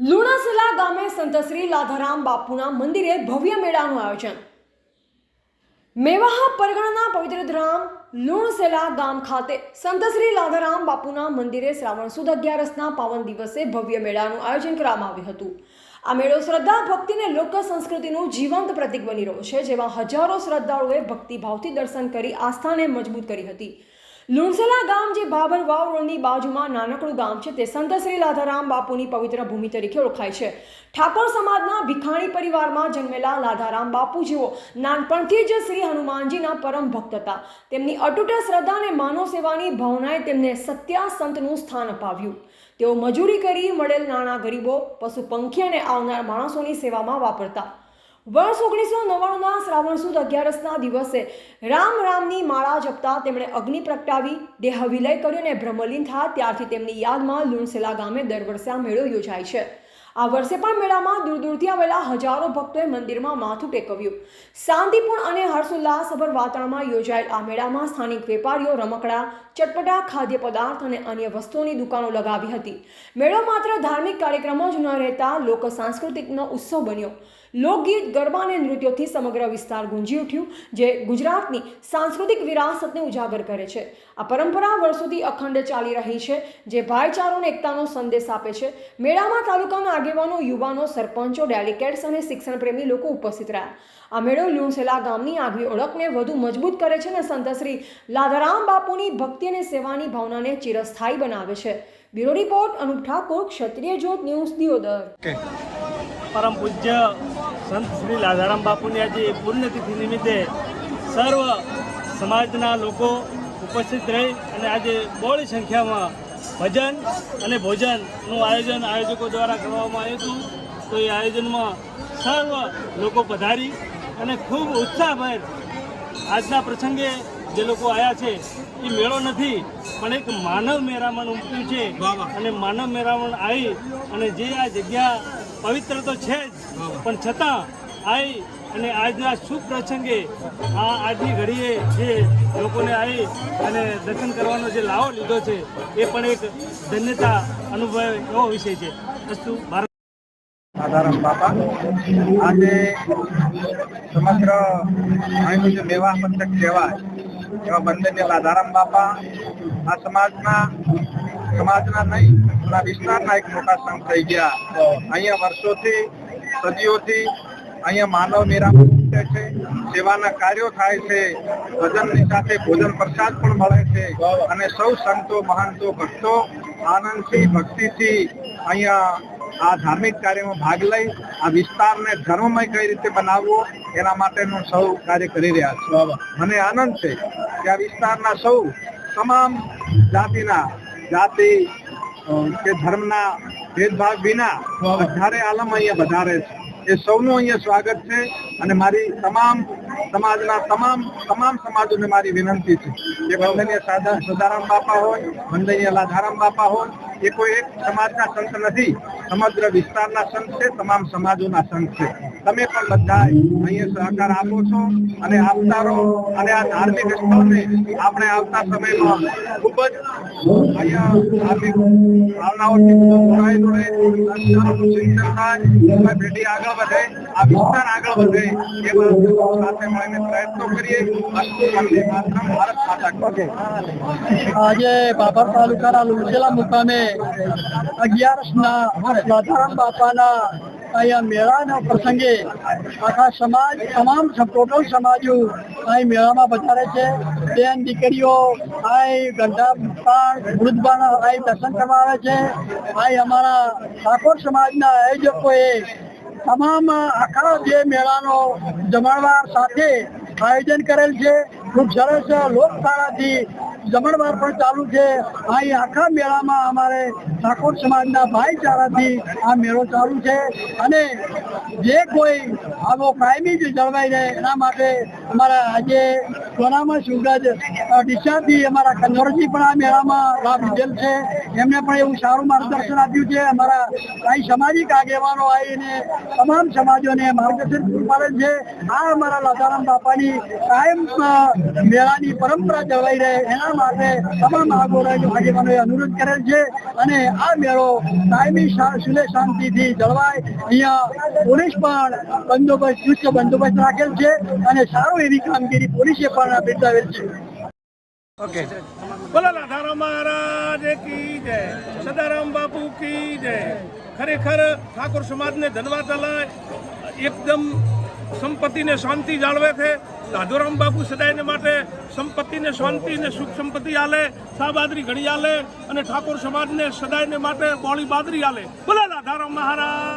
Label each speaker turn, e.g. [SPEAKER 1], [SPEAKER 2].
[SPEAKER 1] લુણાસલા ગામે સંત શ્રી લાધારામ બાપુના મંદિરે ભવ્ય મેળાનું આયોજન. મેવાહા પરગણાના પવિત્ર ધામ લુણસેલા ગામ ખાતે સંત શ્રી લાધારામ બાપુના મંદિરે શ્રાવણ સુદ અગિયારસના પાવન દિવસે ભવ્ય મેળાનું આયોજન કરવામાં આવ્યું હતું. આ મેળો શ્રદ્ધા ભક્તિ અને લોક સંસ્કૃતિનું જીવંત પ્રતીક બની રહ્યો છે, જેમાં હજારો શ્રદ્ધાળુઓએ ભક્તિભાવથી દર્શન કરી આસ્થાને મજબૂત કરી હતી. લુણસેલા ગામ જે બાબર વાવ રોડની બાજુમાં નાનકડું ગામ છે, તે સંત શ્રી લાધારામ બાપુની પવિત્ર ભૂમિ તરીકે ઓળખાય છે. ઠાકોર સમાજના ભિખાણી પરિવારમાં જન્મેલા લાધારામ બાપુ જેઓ નાનપણથી જ શ્રી હનુમાનજીના પરમ ભક્ત હતા. તેમની અટૂટ શ્રદ્ધા અને માનવ સેવાની ભાવનાએ તેમને સત્યા સંતનું સ્થાન અપાવ્યું. તેઓ મજૂરી કરી મળેલ નાણાં ગરીબો, પશુ પંખી અને આવનાર માણસોની સેવામાં વાપરતા. વર્ષ ઓગણીસો નવ્વાણુંના શ્રાવણ સુદ અગિયારસના દિવસે રામ રામની માળા જપતા તેમણે અગ્નિ પ્રગટાવી દેહ વિલય કર્યો અને બ્રહ્મલીન થયા ત્યારથી તેમની યાદમાં લુણસેલા ગામે દર વર્ષે આ મેળો યોજાય છે. આ વર્ષે પણ મેળામાં દૂર દૂરથી આવેલા હજારો ભક્તોએ મંદિરમાં માથું ટેકવ્યું. શાંતિપૂર્ણ અને હર્ષોલ્લાસભર વાતાવરણમાં યોજાયેલ આ મેળામાં સ્થાનિક વેપારીઓ રમકડા, ચટપટા, ખાદ્ય પદાર્થ અને અન્ય વસ્તુઓની દુકાનો લગાવી હતી. મેળો માત્ર ધાર્મિક કાર્યક્રમો જ ન રહેતા, લોક સાંસ્કૃતિકનો ઉત્સવ બન્યો. લોકગીત ગરબા અને નૃત્યોથી સમગ્ર વિસ્તાર ગુંજી ઉઠ્યું, જે ગુજરાતની સાંસ્કૃતિક વિરાસતને ઉજાગર કરે છે. આ પરંપરા વર્ષોથી અખંડ ચાલી રહી છે, જે ભાઈચારો અને એકતાનો સંદેશ આપે છે. મેળામાં તાલુકાના આગેવાનો, યુવાનો, સરપંચો ડેલિકેટ્સ અને શિક્ષણ પ્રેમી લોકો ઉપસ્થિત રહ્યા. આ મેળો લુણસેલા ગામની આગવી ઓળખને વધુ મજબૂત કરે છે અને સંતશ્રી લાધારામ બાપુની ભક્તિ અને સેવાની ભાવનાને ચિરસ્થાયી બનાવે છે. Bureau report Anup Thakor, Kshatriya Jyot news Deodar.
[SPEAKER 2] પરમ પૂજ્ય સંત શ્રી લાધારામ બાપુની આજે પુણ્યતિથિ નિમિત્તે સર્વ સમાજના લોકો ઉપસ્થિત રહી અને આજે બહોળી સંખ્યામાં ભજન અને ભોજનનું આયોજન આયોજકો દ્વારા કરવામાં આવ્યું હતું. તો એ આયોજનમાં સર્વ લોકો પધારી અને ખૂબ ઉત્સાહભેર આજના પ્રસંગે જે લોકો આવ્યા છે એ મેળો નથી પણ એક માનવ મેરામણ ઉમટ્યું છે. અને માનવ મેરામણ આવી અને જે આ જગ્યા પવિત્ર તો છે જ પણ છતાં, આઈ અને આજના શુભ પ્રસંગે આ આજની ઘડીએ જે લોકોને આવી અને દર્શન કરવાનો જે લાવો લીધો છે, એ પણ એક ધન્યતા અનુભવ એવો વિષય છે. અસ્તુ ભારત
[SPEAKER 3] બાપા, આજે સમગ્ર અહીંનું જે મેવા પંથક કહેવાય, એવા બંને લાધારામ બાપા, આ સમાજના સમાજના નહીં વિસ્તારના એક મોટા સંત થઈ ગયા. અહીંયા વર્ષોથી સદીઓથી અહીંયા માનવ નિરામણ છે, સેવાના કાર્યો થાય છે, ભજનની સાથે ભોજન પ્રસાદ પણ મળે છે. અને સૌ સંતો, મહંતો, ભક્તો આનંદથી, ભક્તિથી અહીંયા આ ધાર્મિક કાર્યમાં ભાગ લઈ આ વિસ્તારને ધર્મમય કઈ રીતે બનાવવો એના માટેનું સૌ કાર્ય કરી રહ્યા છે. મને આનંદ છે કે આ વિસ્તારના સૌ તમામ જાતિના જાતિ કે ધર્મના ભેદભાવ વિના વધારે આલમ અહીંયા વધારે છે. એ સૌનું અહીંયા સ્વાગત છે અને મારી તમામ સમાજના તમામ તમામ સમાજોને મારી વિનંતી છે કે વંદનીય સાદા સદારામ બાપા હોય, વંદનીય લાધારામ બાપા હોય, એ કોઈ એક સમાજના સંત નથી. સમગ્ર વિસ્તારના સંત છે, તમામ સમાજોના સંત છે. તમે પણ બધા અહીંયા સહકાર આપો છો અને આપતા રહો અને આ ધાર્મિક સ્થળને આપણે આવતા સમયમાં ખૂબ જ.
[SPEAKER 4] આજે બાબર તાલુકાના લુણસેલા મુકામે અગિયારસના રાધારામ બાપાના અહીંયા મેળાના પ્રસંગે આખા સમાજ, તમામ ટોટલ સમાજો અહીં મેળામાં પધારે છે. બેન દીકરીઓ અહીં ગંધા પણ વૃદ્ધબાન અહીં દર્શન કરવા આવે છે. અહીં અમારા ઠાકોર સમાજના આયોજકોએ તમામ આખા જે મેળાનો જમણવાર સાથે આયોજન કરેલ છે. ખૂબ સરસ લોકશાળાથી જમણવાર પણ ચાલુ છે. અહીં આખા મેળામાં અમારે ઠાકોર સમાજના ભાઈચારાથી આ મેળો ચાલુ છે. અને જે કોઈ આવો કાયમી જળવાઈ રહે એના માટે અમારા આજે સોનામાં શિવરાજ ડીસાથી અમારા કન્નોરજી પણ આ મેળામાં લાભ લીધેલ છે. એમને પણ એવું સારું માર્ગદર્શન આપ્યું છે. અમારા અહીં સામાજિક આગેવાનો આવીને તમામ સમાજોને માર્ગદર્શન પૂરું પાડેલ છે. આ અમારા લાધારામ બાપાની કાયમ મેળાની પરંપરા જળવાઈ રહે. એના માટે તમામ આગેવાનોએ અનુરોધ કરેલ છે અને આ મેળો કાયમી સુલે શાંતિથી જળવાય. અહીંયા પોલીસ પણ બંદોબસ્ત ચુસ્ત બંદોબસ્ત રાખેલ છે અને સારું એવી કામગીરી પોલીસે પણ બિરદાવેલ છે.
[SPEAKER 5] બોલો રાધારામ મહારાજ, કી જય. સદારામ બાપુ, કી જય. ખરેખર ઠાકોર સમાજને ધન્યવાદ અલાય. એકદમ સંપત્તિને શાંતિ જાળવે છે. લાધોરામ બાપુ સદાયને માટે સંપત્તિને શાંતિ ને સુખ સંપત્તિ આલે સાબાદરી ઘડી આલે અને ઠાકોર સમાજને સદાયને માટે બોળી બાદરી આલે. બોલે રાધારામ મહારાજ.